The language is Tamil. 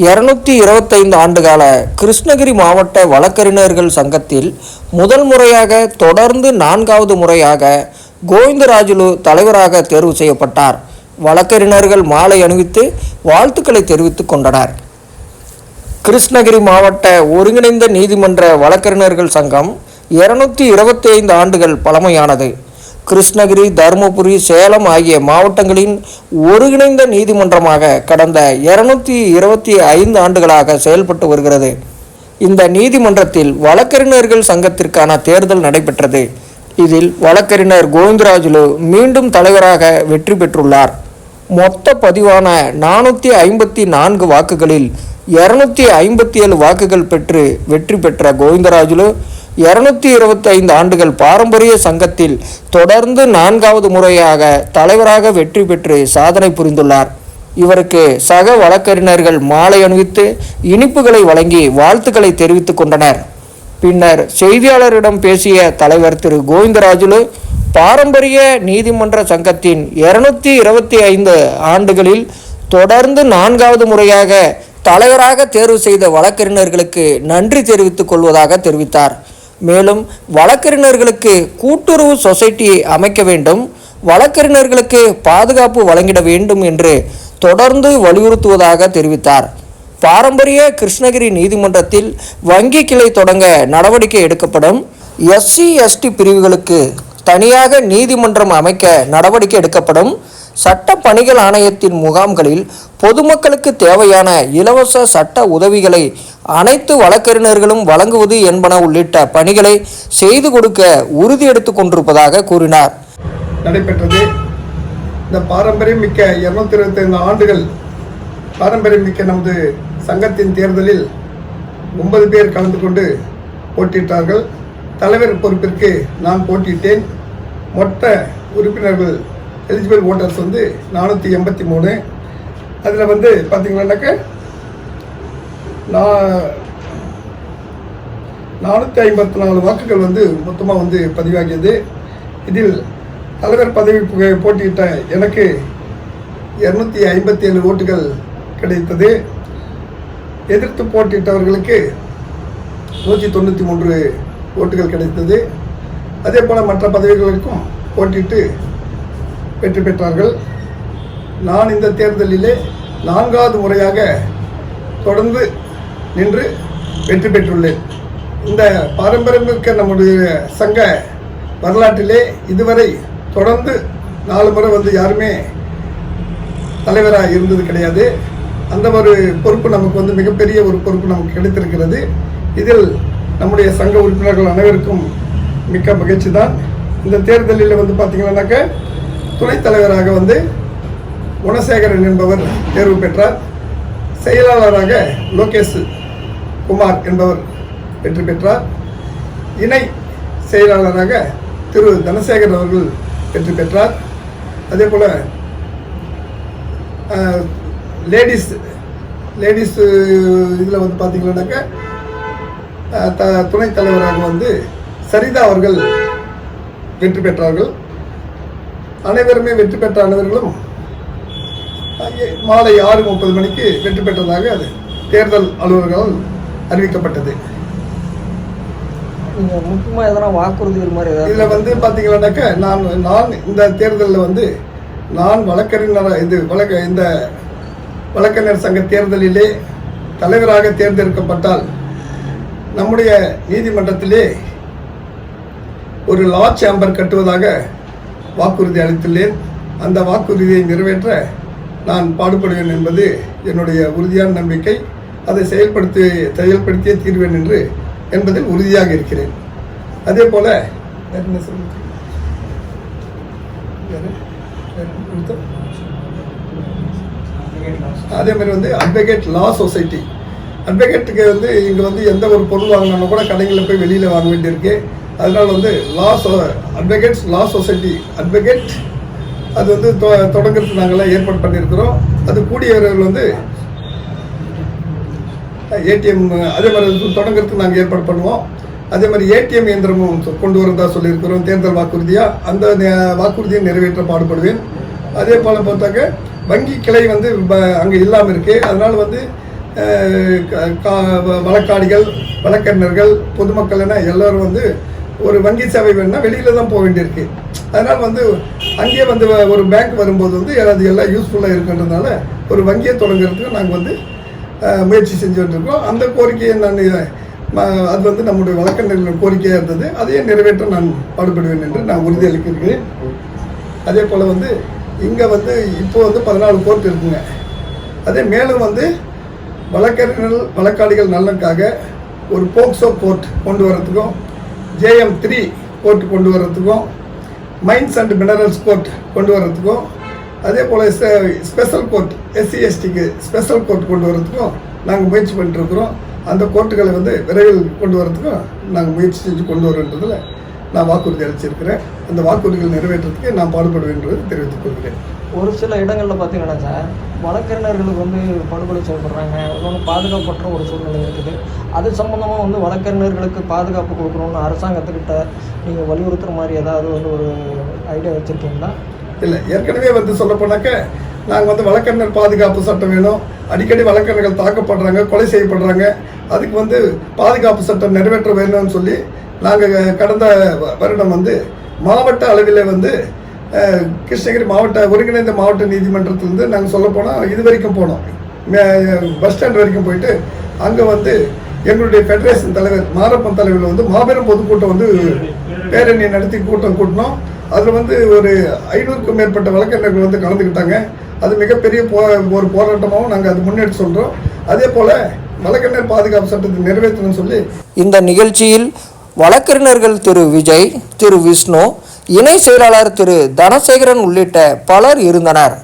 இருநூத்தி இருபத்தைந்து ஆண்டுகால கிருஷ்ணகிரி மாவட்ட வழக்கறிஞர்கள் சங்கத்தில் முதல் முறையாக தொடர்ந்து நான்காவது முறையாக கோவிந்தராஜுலு தலைவராக தேர்வு செய்யப்பட்டார். வழக்கறிஞர்கள் மாலை அணிவித்து வாழ்த்துக்களை தெரிவித்துக் கொண்டனர். கிருஷ்ணகிரி மாவட்ட ஒருங்கிணைந்த நீதிமன்ற வழக்கறிஞர்கள் சங்கம் இருநூத்தி இருபத்தி ஐந்து ஆண்டுகள் பழமையானது. கிருஷ்ணகிரி தருமபுரி சேலம் ஆகிய மாவட்டங்களின் ஒருங்கிணைந்த நீதிமன்றமாக கடந்த இருநூத்தி இருபத்தி ஐந்து ஆண்டுகளாக செயல்பட்டு வருகிறது. இந்த நீதிமன்றத்தில் வழக்கறிஞர்கள் சங்கத்திற்கான தேர்தல் நடைபெற்றது. இதில் வழக்கறிஞர் கோவிந்தராஜுலு மீண்டும் தலைவராக வெற்றி பெற்றுள்ளார். மொத்த பதிவான நானூற்றி ஐம்பத்தி நான்கு வாக்குகளில் இருநூத்தி ஐம்பத்தி ஏழு வாக்குகள் பெற்று வெற்றி பெற்ற கோவிந்தராஜுலு இருநூத்தி இருபத்தி ஐந்து ஆண்டுகள் பாரம்பரிய சங்கத்தில் தொடர்ந்து நான்காவது முறையாக தலைவராக வெற்றி பெற்று சாதனை புரிந்துள்ளார். இவருக்கு சக வழக்கறிஞர்கள் மாலை அணிவித்து இனிப்புகளை வழங்கி வாழ்த்துக்களை தெரிவித்துக் கொண்டனர். பின்னர் செய்தியாளரிடம் பேசிய தலைவர் திரு கோவிந்தராஜுலு பாரம்பரிய நீதிமன்ற சங்கத்தின் இருநூத்தி இருபத்தி ஐந்து ஆண்டுகளில் தொடர்ந்து நான்காவது முறையாக தலைவராக தேர்வு செய்த வழக்கறிஞர்களுக்கு நன்றி தெரிவித்துக் கொள்வதாக தெரிவித்தார். மேலும் வழக்கறிஞர்களுக்கு கூட்டுறவு சொசைட்டி அமைக்க வேண்டும் வழக்கறிஞர்களுக்கு பாதுகாப்பு வழங்கிட வேண்டும் என்று தொடர்ந்து வலியுறுத்துவதாக தெரிவித்தார். பாரம்பரிய கிருஷ்ணகிரி நீதிமன்றத்தில் வங்கி கிளை தொடங்க நடவடிக்கை எடுக்கப்படும். எஸ்சி எஸ்டி பிரிவுகளுக்கு தனியாக நீதிமன்றம் அமைக்க நடவடிக்கை எடுக்கப்படும். சட்ட பணிகள் ஆணையத்தின் முகாம்களில் பொதுமக்களுக்கு தேவையான இலவச சட்ட உதவிகளை அனைத்து வழக்கறிஞர்களும் வழங்குவது என்பன உள்ளிட்ட பணிகளை செய்து கொடுக்க உறுதி எடுத்துக் கொண்டிருப்பதாக கூறினார். நடைபெற்றது. இந்த பாரம்பரியம் மிக்க இருநூத்தி இருபத்தைந்து ஆண்டுகள் பாரம்பரியம் மிக்க நமது சங்கத்தின் தேர்தலில் ஒன்பது பேர் கலந்து கொண்டு போட்டியிட்டார்கள். தலைவர் பொறுப்பிற்கு நான் போட்டியிட்டேன். மொத்த உறுப்பினர்கள் எலிஜிபிள் ஓட்டர்ஸ் வந்து நானூற்றி எண்பத்தி மூணு அதில் வந்து பார்த்தீங்கன்னாக்க நான் நானூற்றி ஐம்பத்தி நாலு வாக்குகள் வந்து மொத்தமாக வந்து பதிவாகியது. இதில் தலைவர் பதவி போட்டியிட்ட எனக்கு இரநூத்தி ஐம்பத்தி ஏழு ஓட்டுகள் கிடைத்தது. எதிர்த்து போட்டியிட்டவர்களுக்கு நூற்றி தொண்ணூற்றி மூன்று ஓட்டுகள் கிடைத்தது. அதே போல் மற்ற பதவிகளுக்கும் போட்டியிட்டு வெற்றி பெற்றார்கள். நான் இந்த தேர்தலிலே நான்காவது முறையாக தொடர்ந்து நின்று வெற்றி பெற்றுள்ளேன். இந்த பாரம்பரியமிக்க நம்முடைய சங்க வரலாற்றிலே இதுவரை தொடர்ந்து நாலு முறை வந்து யாருமே தலைவராக இருந்தது கிடையாது. அந்த ஒரு பொறுப்பு நமக்கு வந்து மிகப்பெரிய ஒரு பொறுப்பு நமக்கு கிடைத்திருக்கிறது. இதில் நம்முடைய சங்க உறுப்பினர்கள் அனைவருக்கும் மிக்க மகிழ்ச்சி தான் இந்த தேர்தலில் வந்து பார்த்திங்கன்னாக்க துணைத் தலைவராக வந்து குணசேகரன் என்பவர் தேர்வு பெற்றார். செயலாளராக லோகேஷ் குமார் என்பவர் வெற்றி பெற்றார். இணை செயலாளராக திரு தனசேகர் அவர்கள் வெற்றி பெற்றார். அதே போல் லேடிஸ் லேடிஸ் இதில் வந்து பார்த்தீங்கன்னாக்க த துணைத் தலைவராக வந்து சரிதா அவர்கள் வெற்றி பெற்றார்கள். அனைவருமே வெற்றி பெற்ற அனைவர்களும் அங்கே மாலை ஆறு முப்பது மணிக்கு வெற்றி பெற்றதாக அது தேர்தல் அலுவலர்களால் அறிவிக்கப்பட்டது. முக்கியமாக எதனா வாக்குறுதிகள் மாதிரி இதில் வந்து பார்த்தீங்கன்னாக்க நான் நான் இந்த தேர்தலில் வந்து நான் வழக்கறிஞர் இது வழக்க இந்த வழக்கறிஞர் சங்க தேர்தலிலே தலைவராக தேர்ந்தெடுக்கப்பட்டால் நம்முடைய நீதிமன்றத்திலே ஒரு லா சேம்பர் கட்டுவதாக வாக்குறுதி அளித்துள்ளேன். அந்த வாக்குறுதியை நிறைவேற்ற நான் பாடுபடுவேன் என்பது என்னுடைய உறுதியான நம்பிக்கை. அதை செயல்படுத்தி செயல்படுத்தியே தீர்வேன் என்று என்பதில் உறுதியாக இருக்கிறேன். அதே போல என்ன அதே மாதிரி வந்து அட்வொகேட் லா சொசைட்டி அட்வொகேட்டுக்கு வந்து இங்கே வந்து எந்த ஒரு பொருள் வாங்கினாலும் கூட கடைகளில் போய் வெளியில் வாங்க வேண்டியிருக்கு. அதனால் வந்து லா சொ அட்வொகேட்ஸ் லா சொசைட்டி அட்வொகேட் அது வந்து தொ- தொடங்குறதுக்கு நாங்களாம் ஏற்பாடு பண்ணியிருக்கிறோம். அது கூடியவர்கள் வந்து ஏடிஎம் அதே மாதிரி தொடங்கிறதுக்கு தொடங்குறதுக்கு நாங்கள் ஏற்பாடு பண்ணுவோம். அதே மாதிரி ஏடிஎம் இயந்திரமும் கொண்டு வரதா சொல்லியிருக்கிறோம் தேர்தல் வாக்குறுதியாக அந்த வாக்குறுதியை நிறைவேற்ற பாடுபடுவேன். அதே போல் பார்த்தாக்க வங்கி கிளை வந்து அங்கே இல்லாமல் இருக்குது அதனால் வந்து கா- வழக்காடிகள் வழக்கறிஞர்கள் பொதுமக்கள் என எல்லாரும் வந்து ஒரு வங்கி சேவை வேணும்னா வெளியில தான் போக வேண்டியிருக்கு. அதனால் வந்து அங்கேயே வந்து ஒரு பேங்க் வரும்போது வந்து அது எல்லாம் யூஸ்ஃபுல்லாக இருக்குன்றதுனால ஒரு வங்கியை தொடங்குறதுக்கு நாங்கள் வந்து முயற்சி செஞ்சுட்டு இருக்கோம் அந்த கோரிக்கையை நான் அது வந்து நம்முடைய வழக்கறிஞர்கள் கோரிக்கையாக இருந்தது. அதையே நிறைவேற்ற நான் பாடுபடுவேன் என்று நான் உறுதியளிக்கிறேன் அதே போல் வந்து இங்கே வந்து இப்போ வந்து பதினாலு கோர்ட் இருக்குங்க. அதே மேலும் வந்து வழக்கறிஞர்கள் வழக்காளிகள் நலனுக்காக ஒரு போக்சோ கோர்ட் கொண்டு வரத்துக்கும் ஜேஎம் த்ரீ கோர்ட் கொண்டு வர்றதுக்கும் மைன்ஸ் அண்ட் மினரல்ஸ் கோர்ட் கொண்டு வர்றதுக்கும் அதே போல் ஸ்பெஷல் கோர்ட் எஸ்சி எஸ்டிக்கு ஸ்பெஷல் கோர்ட் கொண்டு வரதுக்கும் நாங்கள் முயற்சி பண்ணிட்டுருக்குறோம் அந்த கோர்ட்டுகளை வந்து விரைவில் கொண்டு வரதுக்கும் நாங்கள் முயற்சி செஞ்சு கொண்டு வரோன்றதில் நான் வாக்குறுதி அளிச்சிருக்கிறேன். அந்த வாக்குறுதிகள் நிறைவேற்றத்துக்கு நான் பாடுபடுவேன் என்பதை தெரிவித்துக் கொள்கிறேன். ஒரு சில இடங்களில் பார்த்தீங்கன்னா சார் வழக்கறிஞர்களுக்கு வந்து படுகொலை செய்யப்படுறாங்க. இன்னொன்று பாதுகாப்பற்ற ஒரு சூழ்நிலை இருக்குது. அது சம்மந்தமாக வந்து வழக்கறிஞர்களுக்கு பாதுகாப்பு கொடுக்கணும்னு அரசாங்கத்துக்கிட்ட நீங்கள் வலியுறுத்துற மாதிரி ஏதாவது வந்து ஒரு ஐடியா வச்சுருக்கீங்களா? இல்லை ஏற்கனவே வந்து சொல்ல போனாக்க நாங்கள் வந்து வழக்கறிஞர் பாதுகாப்பு சட்டம் வேணும். அடிக்கடி வழக்கறிஞர்கள் தாக்கப்படுறாங்க கொலை செய்யப்படுறாங்க. அதுக்கு வந்து பாதுகாப்பு சட்டம் நிறைவேற்ற வேணும்னு சொல்லி நாங்கள் கடந்த வ- வருடம் வந்து மாவட்ட அளவில் வந்து கிருஷ்ணகிரி மாவட்ட ஒருங்கிணைந்த மாவட்ட நீதிமன்றத்திலிருந்து நாங்கள் சொல்ல போனால் இது வரைக்கும் போனோம். மே- பஸ் ஸ்டாண்ட் வரைக்கும் போயிட்டு அங்கே வந்து எங்களுடைய ஃபெடரேஷன் தலைவர் மாரப்பன் தலைவர் வந்து மாபெரும் பொதுக்கூட்டம் வந்து பேரணி நடத்தி கூட்டம் கூட்டினோம். அதில் வந்து ஒரு ஐநூறுக்கும் மேற்பட்ட வழக்கறிஞர்கள் வந்து கலந்துக்கிட்டாங்க. அது மிகப்பெரிய போ ஒரு போராட்டமாகவும் நாங்கள் அது முன்னெடுத்து சொல்கிறோம் அதே போல் வழக்கறிஞர் பாதுகாப்பு சட்டத்தை நிறைவேற்றணும்னு சொல்லி இந்த நிகழ்ச்சியில் வழக்கறிஞர்கள் திரு விஜய் திரு விஷ்ணு இணை செயலாளர் திரு தனசேகரன் உள்ளிட்ட பலர் இருந்தனர்.